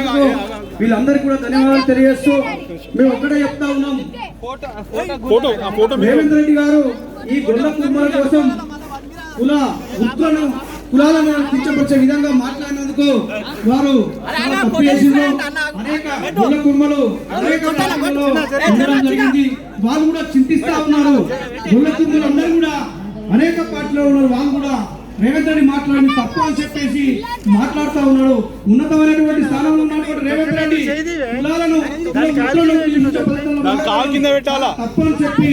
ఇచ్చినందుకు వీళ్ళందరికీ కూడా ధన్యవాదాలు తెలియజేస్తూ మేము ఒక్కడే చెప్తా ఉన్నాం. రేవంత్ రెడ్డి గారు ఈ గొల్ల కుటుంబాల కోసం కుల వృత్తులను కులాలను కించపరిచే విధంగా మాట్లాడినందుకు వారు తప్పు చేసిండ్రు. అనేక అనేక ఉండడం జరిగింది. వాళ్ళు కూడా చింతిస్తా ఉన్నారు. గొల్ల కుటుంబాలు అందరూ కూడా అనేక పార్టీలో ఉన్నారు. వాళ్ళు కూడా రేవంత్ రెడ్డి మాట్లాడి తప్పు అని చెప్పేసి మాట్లాడుతా ఉన్నాడు. ఉన్నతమైనటువంటి స్థానంలో ఉన్నటువంటి రేవంత్ రెడ్డి కులాలను పెట్టాలా? తప్పని చెప్పి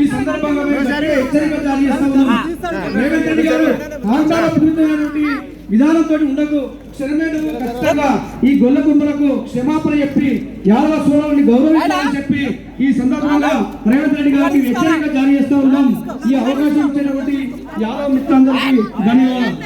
ఈ సందర్భంగా హెచ్చరిక జారీ చేస్తా ఉన్నాం. రేవంత్ రెడ్డి గారు ఆంధ్ర విధానంతో ఉండకు క్షణమైన ఖచ్చితంగా ఈ గొల్ల కుమ్మలకు క్షమాపణ చెప్పి యాదవ సోదరుని గౌరవించాలని చెప్పి ఈ సందర్భంగా రేవంత్ రెడ్డి గారికి హెచ్చరిక జారీ చేస్తా ఉన్నాం. ఈ అవకాశం ఇచ్చినటువంటి యాదవ మిత్రులందరికీ ధన్యవాదాలు.